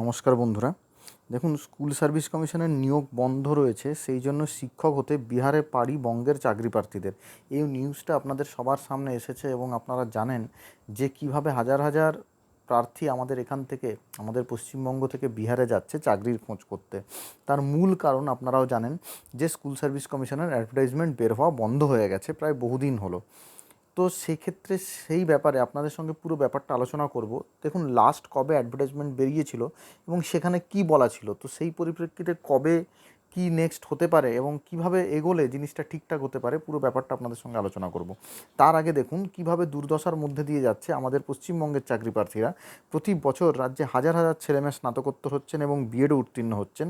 নমস্কার বন্ধুরা। দেখুন, স্কুল সার্ভিস কমিশনের নিয়োগ বন্ধ রয়েছে, সেই জন্য শিক্ষক হতে বিহারে পাড়ি বঙ্গের চাকরি প্রার্থীদের। এই নিউজটা আপনাদের সবার সামনে এসেছে এবং আপনারা জানেন যে কীভাবে হাজার হাজার প্রার্থী আমাদের এখান থেকে, আমাদের পশ্চিমবঙ্গ থেকে বিহারে যাচ্ছে চাকরির খোঁজ করতে। তার মূল কারণ আপনারাও জানেন যে স্কুল সার্ভিস কমিশনের অ্যাডভার্টাইজমেন্ট বের হওয়া বন্ধ হয়ে গেছে, প্রায় বহুদিন হলো। তো সেক্ষেত্রে সেই ব্যাপারে আপনাদের সঙ্গে পুরো ব্যাপারটা আলোচনা করব। দেখুন লাস্ট কবে অ্যাডভার্টাইজমেন্ট বেরিয়েছিল এবং সেখানে কি বলা ছিল? তো সেই পরিপ্রেক্ষিতে কবে কি নেক্সট হতে পারে এবং কীভাবে এগোলে জিনিসটা ঠিকঠাক হতে পারে, পুরো ব্যাপারটা আপনাদের সঙ্গে আলোচনা করব। তার আগে দেখুন, কীভাবে দুর্দশার মধ্যে দিয়ে যাচ্ছে আমাদের পশ্চিমবঙ্গের চাকরি প্রার্থীরা। প্রতি বছর রাজ্যে হাজার হাজার ছেলেমেয়ে স্নাতকোত্তর হচ্ছেন এবং বিএডও উত্তীর্ণ হচ্ছেন।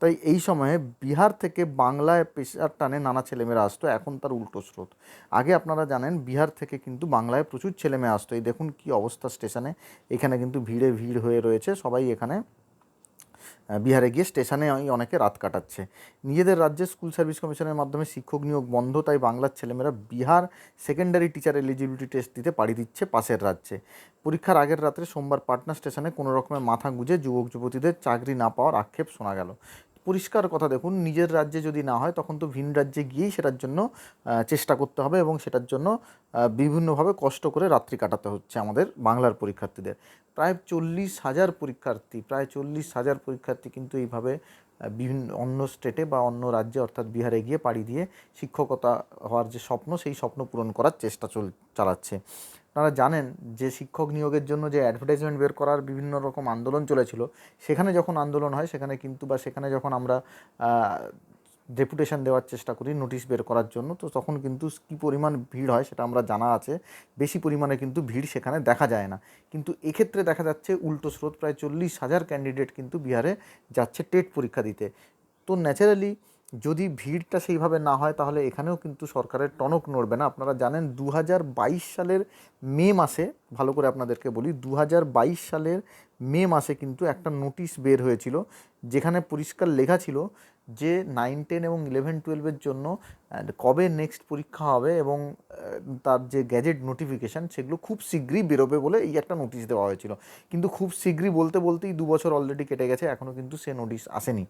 তাই এই সময়ে বিহার থেকে বাংলায় পেশার টানে নানা ছেলেমেয়েরা আসতো, এখন তার উল্টো স্রোত। আগে আপনারা জানেন, বিহার থেকে কিন্তু বাংলায় প্রচুর ছেলেমেয়ে আসতো। এই দেখুন কি অবস্থা স্টেশনে। এখানে কিন্তু ভিড়ে ভিড় হয়ে রয়েছে, সবাই এখানে বিহারে গিয়ে স্টেশনে অনেকে রাত কাটাচ্ছে। নিজেদের রাজ্যে স্কুল সার্ভিস কমিশনের মাধ্যমে শিক্ষক নিয়োগ বন্ধ, তাই বাংলার ছেলেমেয়েরা Bihar secondary teacher eligibility test দিতে পাড়ি দিচ্ছে পাশের রাজ্যে। পরীক্ষার আগের রাত্রে সোমবার পাটনা স্টেশনে কোনো রকমের মাথা গুঁজে যুবক যুবতীদের চাকরি না পাওয়ার আক্ষেপ শোনা গেল। পরিষ্কার কথা দেখুন, নিজের রাজ্যে যদি না হয়, তখন তো ভিন রাজ্যে গিয়েই সেটার জন্য চেষ্টা করতে হবে এবং সেটার জন্য বিভিন্নভাবে কষ্ট করে রাত্রি কাটাতে হচ্ছে আমাদের বাংলার পরীক্ষার্থীদের। প্রায় চল্লিশ হাজার পরীক্ষার্থী, প্রায় চল্লিশ হাজার পরীক্ষার্থী কিন্তু এইভাবে বিভিন্ন অন্য স্টেটে বা অন্য রাজ্যে অর্থাৎ বিহারে গিয়ে পাড়ি দিয়ে শিক্ষকতা হওয়ার যে স্বপ্ন, সেই স্বপ্ন পূরণ করার চেষ্টা চল, চালাচ্ছে। আপনারা জানেন যে শিক্ষক নিয়োগের জন্য যে অ্যাডভার্টাইজমেন্ট বের করার বিভিন্ন রকম আন্দোলন চলেছিল, সেখানে যখন আন্দোলন হয়, সেখানে কিন্তু বা সেখানে যখন আমরা ডেপুটেশন দেওয়ার চেষ্টা করি নোটিশ বের করার জন্য, তো তখন কিন্তু কী পরিমাণ ভিড় হয় সেটা আমরা জানা আছে। বেশি পরিমাণে কিন্তু ভিড় সেখানে দেখা যায় না। কিন্তু এক্ষেত্রে দেখা যাচ্ছে উল্টো স্রোত, প্রায় চল্লিশ হাজার ক্যান্ডিডেট কিন্তু বিহারে যাচ্ছে টেট পরীক্ষা দিতে। তো ন্যাচারালি যদি ভিড়টা সেইভাবে না হয়, তাহলে এখানেও কিন্তু সরকারের টনক নড়বে না। আপনারা জানেন দু হাজার বাইশ সালের মে মাসে, ভালো করে আপনাদেরকে বলি দু হাজার বাইশ সালের মে মাসে কিন্তু একটা নোটিশ বের হয়েছিল, যেখানে পরিষ্কার লেখা ছিল যে নাইন টেন এবং ইলেভেন টুয়েলভের জন্য কবে নেক্সট পরীক্ষা হবে এবং তার যে গ্যাজেট নোটিফিকেশান সেগুলো খুব শীঘ্রই বেরোবে বলে এই একটা নোটিশ দেওয়া হয়েছিল। কিন্তু খুব শীঘ্রই বলতে বলতেই দু বছর অলরেডি কেটে গেছে এখনও কিন্তু সে নোটিশ আসেনি।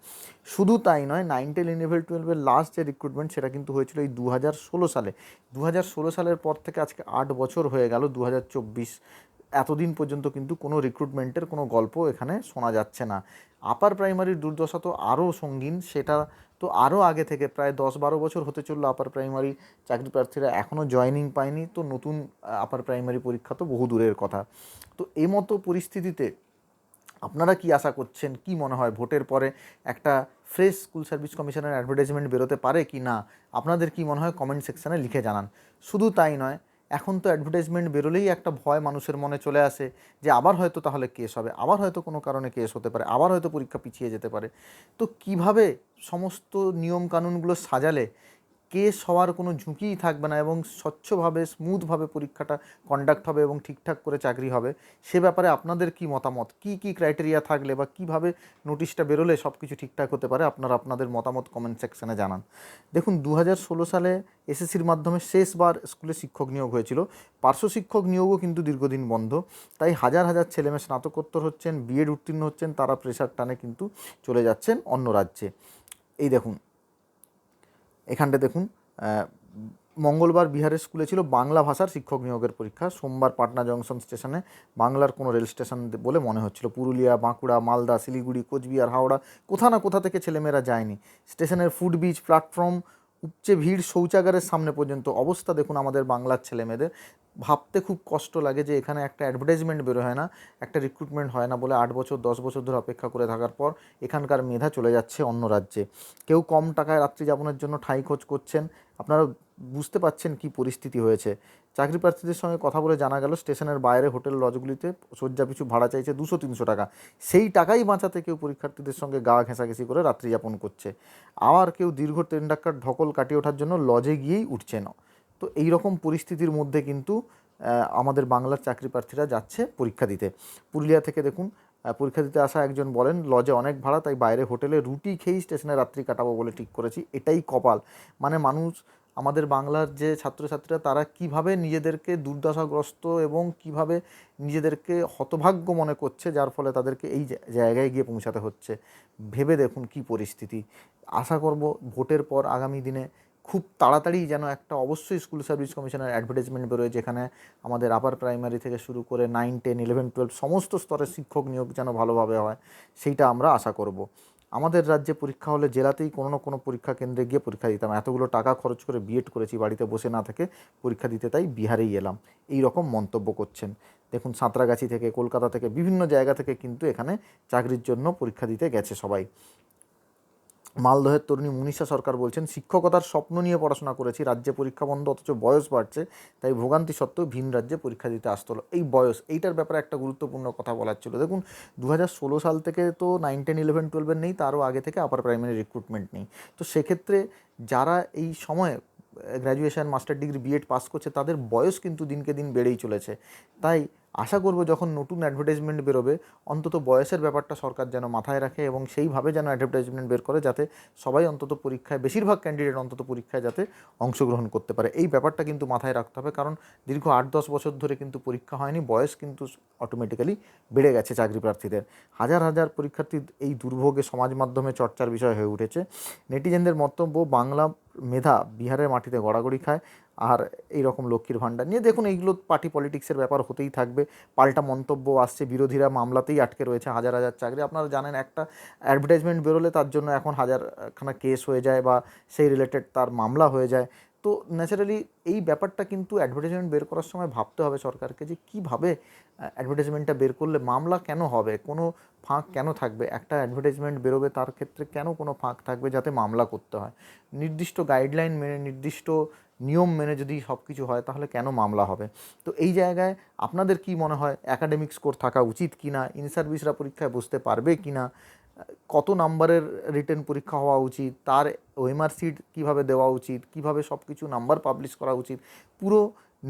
শুধু তাই নয় নাইন টেন ইলেভেন টুয়েলভের লাস্ট যে রিক্রুটমেন্ট সেটা কিন্তু হয়েছিল এই দু হাজার ষোলো সালে। দু হাজার ষোলো সালের পর থেকে আজকে আট বছর হয়ে গেল দু হাজার চব্বিশ। এতদিন পর্যন্ত কিন্তু কোনো রিক্রুটমেন্টের কোনো গল্প এখানে শোনা যাচ্ছে না। আপার প্রাইমারির দুর্দশা তো আরও সঙ্গীন, সেটা তো আরও আগে থেকে প্রায় দশ বারো বছর হতে চলল আপার প্রাইমারি চাকরি প্রার্থীরা এখনও জয়নিং পায়নি, তো নতুন আপার প্রাইমারি পরীক্ষা তো বহু দূরের কথা। তো এই মতো পরিস্থিতিতে আপনারা কি আশা করছেন, কি মনে হয় ভোটের পরে একটা ফ্রেশ স্কুল সার্ভিস কমিশনের অ্যাডভার্টাইজমেন্ট বেরোতে পারে কি না? আপনাদের কি মনে হয় কমেন্ট সেকশানে লিখে জানান। শুধু তাই নয় এখন তো অ্যাডভার্টাইজমেন্ট বেরোলেই একটা ভয় মানুষের মনে চলে আসে যে আবার হয়তো তাহলে কেস হবে, আবার হয়তো কোনো কারণে কেস হতে পারে, আবার হয়তো পরীক্ষা পিছিয়ে যেতে পারে। তো কীভাবে সমস্ত নিয়মকানুনগুলো সাজালে কেস হওয়ার কোনো ঝুঁকিই থাকবে না এবং স্বচ্ছভাবে স্মুথভাবে পরীক্ষাটা কন্ডাক্ট হবে এবং ঠিকঠাক করে চাকরি হবে, সে ব্যাপারে আপনাদের কি মতামত? কি কি ক্রাইটেরিয়া থাকলে বা কীভাবে নোটিশটা বেরোলে সব কিছু ঠিকঠাক হতে পারে? আপনারা আপনাদের মতামত কমেন্ট সেকশানে জানান। দেখুন দু হাজার ষোলো সালে এসএসসির মাধ্যমে শেষবার স্কুলে শিক্ষক নিয়োগ হয়েছিল। পার্শ্ব শিক্ষক নিয়োগও কিন্তু দীর্ঘদিন বন্ধ। তাই হাজার হাজার ছেলেমেয়ে স্নাতকোত্তর হচ্ছেন বিএড উত্তীর্ণ হচ্ছেন, তারা প্রেশার টানে কিন্তু চলে যাচ্ছেন অন্য রাজ্যে। এই দেখুন এখানটা দেখুন মঙ্গলবার বিহারের স্কুলে ছিল বাংলা ভাষার শিক্ষক নিয়োগের পরীক্ষা। সোমবার পাটনা জংশন স্টেশনে বাংলার কোনো রেল স্টেশন বলে মনে হচ্ছিল। পুরুলিয়া, বাঁকুড়া, মালদা, শিলিগুড়ি, কোচবিহার, হাওড়া, কোথা না কোথা থেকে ছেলেমেয়েরা যায়নি। স্টেশনের ফুটব্রিজ প্ল্যাটফর্ম উপচে ভিড় শৌচাগারের সামনে পর্যন্ত অবস্থা দেখুন আমাদের বাংলার ছেলেমেয়েদের। ভাবতে খুব কষ্ট লাগে যে এখানে একটা অ্যাডভার্টাইজমেন্ট বেরো হয় না? একটা রিক্রুটমেন্ট হয় না বলে আট বছর, দশ বছর ধরে অপেক্ষা করে থাকার পর এখানকার মেধা চলে যাচ্ছে অন্য রাজ্যে। কেউ কম টাকায় রাত্রি যাপনের জন্য ঠাঁই খোঁজ করছেন। আপনারা বুঝতে পাচ্ছেন কি পরিস্থিতি হয়েছে। চাকরি প্রার্থীদের সঙ্গে কথা বলে জানা গেল, স্টেশনের বাইরে হোটেল লজগুলিতে শয্যা পিছু ভাড়া চাইছে দুশো তিনশো টাকা। সেই টাকাই বাঁচাতে কেউ পরীক্ষার্থীদের সঙ্গে গা ঘেঁষাঘেঁষি করে রাত্রি যাপন করছে। আবার কেউ দীর্ঘ ট্রেন ডাক্কার ঢকল কাটিয়ে ওঠার জন্য লজে গিয়েই উঠছে না। তো এই রকম পরিস্থিতির মধ্যে কিন্তু আমাদের বাংলার চাকরি প্রার্থীরা যাচ্ছে পরীক্ষা দিতে। পুরুলিয়া থেকে দেখুন পরীক্ষা দিতে আসা একজন বলেন, লজে অনেক ভাড়া, তাই বাইরে হোটেলে রুটি খেয়েই স্টেশনে রাত্রি কাটাবো বলে ঠিক করেছি। এটাই কপাল। মানে মানুষ আমাদের বাংলার যে ছাত্রছাত্রীরা, তারা কীভাবে নিজেদেরকে দুর্দশাগ্রস্ত এবং কীভাবে নিজেদেরকে হতভাগ্য মনে করছে, যার ফলে তাদেরকে এই জায়গায় গিয়ে পৌঁছাতে হচ্ছে। ভেবে দেখুন কি পরিস্থিতি। আশা করব ভোটের পর আগামী দিনে খুব তাড়াতাড়ি যেন একটা অবশ্যই স্কুল সার্ভিস কমিশনের অ্যাডভার্টাইজমেন্ট বেরোয় যেখানে আমাদের আপার প্রাইমারি থেকে শুরু করে নাইন টেন ইলেভেন টুয়েলভ সমস্ত স্তরের শিক্ষক নিয়োগ যেন ভালোভাবে হয়, সেইটা আমরা আশা করব। আমাদের রাজ্যে পরীক্ষা হলে জেলাতেই কোনো না কোনো পরীক্ষা কেন্দ্রে গিয়ে পরীক্ষা দিতাম। এতগুলো টাকা খরচ করে বিএড করেছি, বাড়িতে বসে না থেকে পরীক্ষা দিতে, তাই বিহারেই এলাম। এই রকম মন্তব্য করছেন। দেখুন, সাঁতরাগাছি থেকে, কলকাতা থেকে, বিভিন্ন জায়গা থেকে কিন্তু এখানে চাকরির জন্য পরীক্ষা দিতে গেছে সবাই। মালদহের তরুণী মনীষা সরকার বলছেন, শিক্ষকতার স্বপ্ন নিয়ে পড়াশোনা করেছি, রাজ্যে পরীক্ষা বন্ধ, অথচ বয়স বাড়ছে, তাই ভোগান্তি সত্ত্বেও ভিন রাজ্যে পরীক্ষা দিতে আসতে হলো। এই বয়স, এইটার ব্যাপারে একটা গুরুত্বপূর্ণ কথা বলার ছিল। দেখুন দু ষোলো সাল থেকে তো নাইন টেন ইলেভেন টুয়েলভের নেই, তারও আগে থেকে আপার প্রাইমারি রিক্রুটমেন্ট নেই। তো সেক্ষেত্রে যারা এই সময়ে graduation master degree BEd pass করছে, তাদের বয়স কিন্তু দিনকে দিন বেড়েই চলেছে। তাই আশা করব যখন নতুন অ্যাডভার্টাইজমেন্ট বেরোবে, অন্তত বয়সের ব্যাপারটা সরকার যেন মাথায় রাখে এবং সেইভাবে যেন অ্যাডভার্টাইজমেন্ট বের করে যাতে সবাই অন্তত পরীক্ষায়, বেশিরভাগ ক্যান্ডিডেট অন্তত পরীক্ষায় যাতে অংশগ্রহণ করতে পারে। এই ব্যাপারটা কিন্তু মাথায় রাখতে হবে কারণ দীর্ঘ আট দশ বছর ধরে কিন্তু পরীক্ষা হয়নি, বয়স কিন্তু অটোমেটিক্যালি বেড়ে গেছে চাকরি প্রার্থীদের। হাজার হাজার পরীক্ষার্থী এই দুর্ভোগে সমাজ মাধ্যমে চর্চার বিষয় হয়ে উঠেছে। নেটিজেনদের মন্তব্য, বাংলা মেধা বিহারের মাটিতে গড়াগড়ি খায়, আর এই রকম লক্ষ্মীর ভাণ্ডার নিয়ে। দেখুন, এইগুলো পার্টি পলিটিক্সের ব্যাপার হতেই থাকবে। পাল্টা মন্তব্য আসছে, বিরোধীরা মামলাতেই আটকে রয়েছে, হাজার হাজার চাকরি। আপনারা জানেন, একটা অ্যাডভার্টাইজমেন্ট বেরোলে তার জন্য এখন হাজারখানা কেস হয়ে যায় বা সেই রিলেটেড তার মামলা হয়ে যায়। তো ন্যাচারালি এই ব্যাপারটা কিন্তু অ্যাডভার্টাইজমেন্ট বের করার সময় ভাবতে হবে সরকারকে যে কীভাবে অ্যাডভার্টাইজমেন্টটা বের করলে মামলা কেন হবে, কোনো ফাঁক কেন থাকবে? একটা অ্যাডভার্টাইজমেন্ট বেরোবে তার ক্ষেত্রে কেন কোনো ফাঁক থাকবে যাতে মামলা করতে হয়? নির্দিষ্ট গাইডলাইন মেনে, নির্দিষ্ট নিয়ম মেনে যদি সব কিছু হয় তাহলে কেন মামলা হবে? তো এই জায়গায় আপনাদের কি মনে হয়? অ্যাকাডেমিক স্কোর থাকা উচিত কি না ইন সার্ভিসরা পরীক্ষায় বসতে পারবে কি না কত নাম্বারের রিটেন পরীক্ষা হওয়া উচিত, তার ওএমআর সিট কীভাবে দেওয়া উচিত, কীভাবে সব কিছু নাম্বার পাবলিশ করা উচিত, পুরো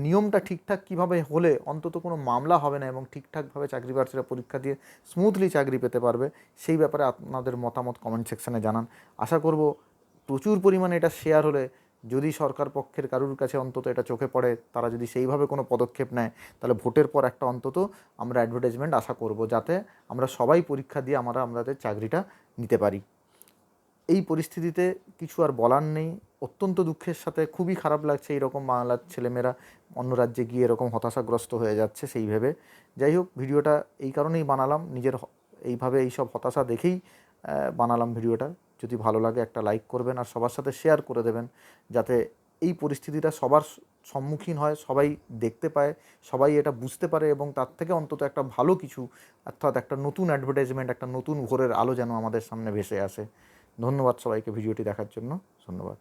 নিয়মটা ঠিকঠাক কীভাবে হলে অন্তত কোনো মামলা হবে না এবং ঠিকঠাকভাবে চাকরি প্রার্থীরা পরীক্ষা দিয়ে স্মুথলি চাকরি পেতে পারবে, সেই ব্যাপারে আপনাদের মতামত কমেন্ট সেকশানে জানান। আশা করব প্রচুর পরিমাণে এটা শেয়ার হলে যদি সরকার পক্ষের কারুর কাছে অন্তত এটা চোখে পড়ে, তারা যদি সেইভাবে কোনো পদক্ষেপ নেয়, তাহলে ভোটের পর একটা অন্তত আমরা অ্যাডভার্টাইজমেন্ট আশা করব যাতে আমরা সবাই পরীক্ষা দিয়ে আমরা আমাদের চাকরিটা নিতে পারি। এই পরিস্থিতিতে কিছু আর বলার নেই। অত্যন্ত দুঃখের সাথে খুবই খারাপ লাগছে এইরকম বাংলার ছেলেমেয়েরা অন্য রাজ্যে গিয়ে এরকম হতাশাগ্রস্ত হয়ে যাচ্ছে সেই ভেবে। যাই হোক, ভিডিওটা এই কারণেই বানালাম। নিজের এইভাবে এইসব হতাশা দেখেই বানালাম ভিডিওটা। যদি ভালো লাগে একটা লাইক করবেন আর সবার সাথে শেয়ার করে দেবেন, যাতে এই পরিস্থিতিটা সবার সম্মুখীন হয়, সবাই দেখতে পায়, সবাই এটা বুঝতে পারে এবং তার থেকে অন্তত একটা ভালো কিছু, অর্থাৎ একটা নতুন অ্যাডভার্টাইজমেন্ট একটা নতুন ভোরের আলো যেন আমাদের সামনে ভেসে আসে। ধন্যবাদ সবাইকে ভিডিওটি দেখার জন্য, ধন্যবাদ।